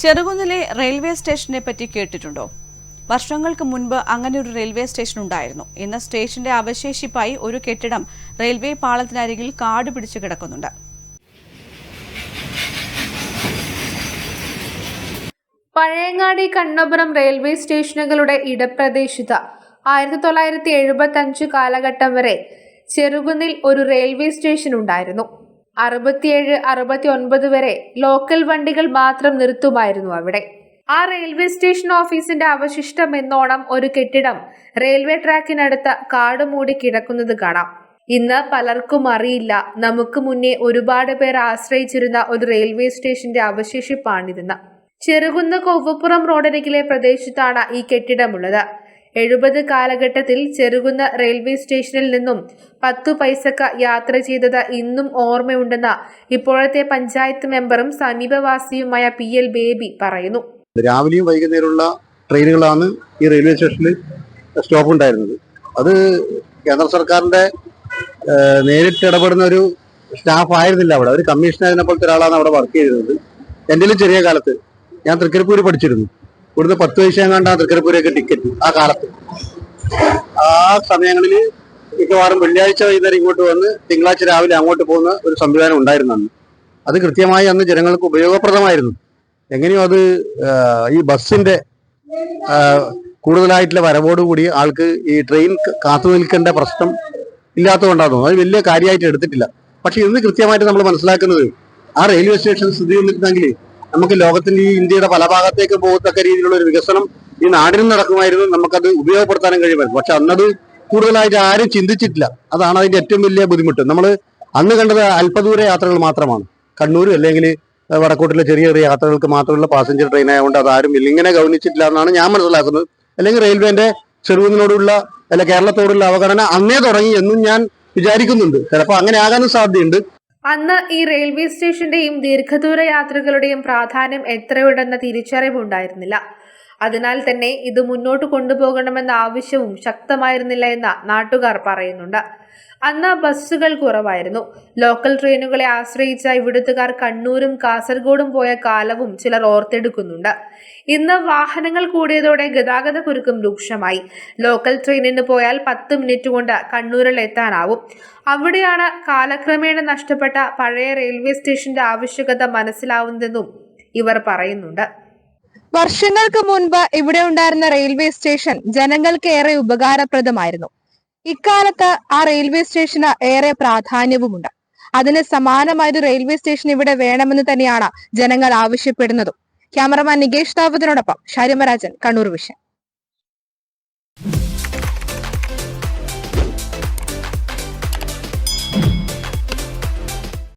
ചെറുകുന്നിലെ railway സ്റ്റേഷനെ പറ്റി കേട്ടിട്ടുണ്ടോ? വർഷങ്ങൾക്ക് മുൻപ് അങ്ങനെ ഒരു റെയിൽവേ സ്റ്റേഷൻ ഉണ്ടായിരുന്നു. ഇന്ന് സ്റ്റേഷന്റെ അവശേഷിപ്പായി ഒരു കെട്ടിടം റെയിൽവേ പാളത്തിനരികിൽ കാട് പിടിച്ചു കിടക്കുന്നുണ്ട്. പഴയങ്ങാടി കണ്ണപുരം റെയിൽവേ സ്റ്റേഷനുകളുടെ ഇടപ്രദേശത്ത് ആയിരത്തി തൊള്ളായിരത്തി എഴുപത്തി അഞ്ച് കാലഘട്ടം വരെ ചെറുകുന്നിൽ ഒരു റെയിൽവേ സ്റ്റേഷൻ ഉണ്ടായിരുന്നു. അറുപത്തിയേഴ് അറുപത്തി ഒൻപത് വരെ ലോക്കൽ വണ്ടികൾ മാത്രം നിർത്തുമായിരുന്നു അവിടെ. ആ റെയിൽവേ സ്റ്റേഷൻ ഓഫീസിന്റെ അവശിഷ്ടം എന്നോണം ഒരു കെട്ടിടം റെയിൽവേ ട്രാക്കിനടുത്ത കാട് മൂടി കിടക്കുന്നത് കാണാം. ഇന്ന് പലർക്കും അറിയില്ല. നമുക്ക് മുന്നേ ഒരുപാട് പേർ ആശ്രയിച്ചിരുന്ന ഒരു റെയിൽവേ സ്റ്റേഷന്റെ അവശേഷിപ്പാണിതെന്ന്. ചെറുകുന്ന് കൊവ്വപ്പുറം റോഡരികിലെ പ്രദേശത്താണ് ഈ കെട്ടിടമുള്ളത്. എഴുപത് കാലഘട്ടത്തിൽ ചെറുകുന്ന റെയിൽവേ സ്റ്റേഷനിൽ നിന്നും പത്തു പൈസക്ക യാത്ര ചെയ്തത് ഇന്നും ഓർമ്മയുണ്ടെന്ന ഇപ്പോഴത്തെ പഞ്ചായത്ത് മെമ്പറും സമീപവാസിയുമായ പി എൽ ബേബി പറയുന്നു. രാവിലെയും വൈകുന്നേരമുള്ള ട്രെയിനുകളാണ് ഈ റെയിൽവേ സ്റ്റേഷനിൽ സ്റ്റോപ്പ് ഉണ്ടായിരുന്നത് അത് കേന്ദ്ര സർക്കാരിന്റെ നേരിട്ട് ഇടപെടുന്ന ഒരു സ്റ്റാഫ് ആയിരുന്നില്ല അവിടെ. ഒരു കമ്മീഷണറിനെ പോലത്തെ ഒരാളാണ് അവിടെ വർക്ക് ചെയ്തിരുന്നത്. എന്റെ ചെറിയ കാലത്ത് ഞാൻ തൃക്കരിപ്പൂര് പഠിച്ചിരുന്നു. ഇവിടുന്ന് പത്ത് പൈസ കണ്ടാണ് തൃക്കരിപ്പൂരൊക്കെ ടിക്കറ്റ് ആ കാലത്ത് ആ സമയങ്ങളിൽ മിക്കവാറും വെള്ളിയാഴ്ച വൈകുന്നേരം ഇങ്ങോട്ട് വന്ന് തിങ്കളാഴ്ച രാവിലെ അങ്ങോട്ട് പോകുന്ന ഒരു സംവിധാനം ഉണ്ടായിരുന്നു അന്ന്. അത് കൃത്യമായി അന്ന് ജനങ്ങൾക്ക് ഉപയോഗപ്രദമായിരുന്നു. എങ്ങനെയോ അത് ഈ ബസ്സിന്റെ കൂടുതലായിട്ടുള്ള വരവോടുകൂടി ആൾക്ക് ഈ ട്രെയിൻ കാത്തു നിൽക്കേണ്ട പ്രശ്നം ഇല്ലാത്തതുകൊണ്ടാണ് അത് വലിയ കാര്യമായിട്ട് എടുത്തിട്ടില്ല. പക്ഷെ ഇന്ന് കൃത്യമായിട്ട് നമ്മൾ മനസ്സിലാക്കുന്നത് ആ റെയിൽവേ സ്റ്റേഷൻ സ്ഥിതി ചെയ്തിട്ടുണ്ടെങ്കിൽ നമുക്ക് ലോകത്തിന്റെ ഈ ഇന്ത്യയുടെ പല ഭാഗത്തേക്ക് പോകത്തക്ക രീതിയിലുള്ള ഒരു വികസനം ഈ നാടിനും നടക്കുമായിരുന്നു. നമുക്കത് ഉപയോഗപ്പെടുത്താനും കഴിയുമായിരുന്നു. പക്ഷെ അന്നത് കൂടുതലായിട്ട് ആരും ചിന്തിച്ചിട്ടില്ല. അതാണ് അതിന്റെ ഏറ്റവും വലിയ ബുദ്ധിമുട്ട്. നമ്മൾ അന്ന് കണ്ടത് അല്പദൂര യാത്രകൾ മാത്രമാണ്. കണ്ണൂർ അല്ലെങ്കിൽ വടക്കോട്ടിലെ ചെറിയ ചെറിയ യാത്രകൾക്ക് മാത്രമുള്ള പാസഞ്ചർ ട്രെയിൻ ആയതുകൊണ്ട് അതാരും ഇല്ല. ഇങ്ങനെ ഗൗനിച്ചിട്ടില്ല എന്നാണ് ഞാൻ മനസ്സിലാക്കുന്നത്. അല്ലെങ്കിൽ റെയിൽവേന്റെ ചെറുകുന്നിനോടുള്ള അല്ല കേരളത്തോടുള്ള അവഗണന അന്നേ തുടങ്ങി എന്നും ഞാൻ വിചാരിക്കുന്നുണ്ട്. ചിലപ്പോൾ അങ്ങനെ ആകാനും സാധ്യതയുണ്ട്. അന്ന് ഈ റെയിൽവേ സ്റ്റേഷന്റെയും ദീർഘദൂര യാത്രകളുടെയും പ്രാധാന്യം എത്രയുണ്ടെന്ന തിരിച്ചറിവുണ്ടായിരുന്നില്ല. അതിനാൽ തന്നെ ഇത് മുന്നോട്ട് കൊണ്ടുപോകണമെന്ന ആവശ്യവും ശക്തമായിരുന്നില്ല എന്ന് നാട്ടുകാർ പറയുന്നുണ്ട്. അന്ന് ബസ്സുകൾ കുറവായിരുന്നു. ലോക്കൽ ട്രെയിനുകളെ ആശ്രയിച്ച ഇവിടുത്തുകാർ കണ്ണൂരും കാസർഗോഡും പോയ കാലവും ചിലർ ഓർത്തെടുക്കുന്നുണ്ട്. ഇന്ന് വാഹനങ്ങൾ കൂടിയതോടെ ഗതാഗത കുരുക്കും രൂക്ഷമായി. ലോക്കൽ ട്രെയിനിന് പോയാൽ പത്ത് മിനിറ്റ് കൊണ്ട് കണ്ണൂരിൽ എത്താനാവും. അവിടെയാണ് കാലക്രമേണ നഷ്ടപ്പെട്ട പഴയ റെയിൽവേ സ്റ്റേഷന്റെ ആവശ്യകത മനസ്സിലാവുന്നതെന്നും ഇവർ പറയുന്നുണ്ട്. വർഷങ്ങൾക്ക് മുൻപ് ഇവിടെ ഉണ്ടായിരുന്ന റെയിൽവേ സ്റ്റേഷൻ ജനങ്ങൾക്ക് ഏറെ ഉപകാരപ്രദമായിരുന്നു. ഇക്കാലത്ത് ആ റെയിൽവേ സ്റ്റേഷന് ഏറെ പ്രാധാന്യവുമുണ്ട്. അതിന് സമാനമായൊരു റെയിൽവേ സ്റ്റേഷൻ ഇവിടെ വേണമെന്ന് തന്നെയാണ് ജനങ്ങൾ ആവശ്യപ്പെടുന്നതും. ക്യാമറമാൻ നികേഷ് താവത്തിനോടൊപ്പം ഷാരിമരാജൻ കണ്ണൂർ വിഷൻ.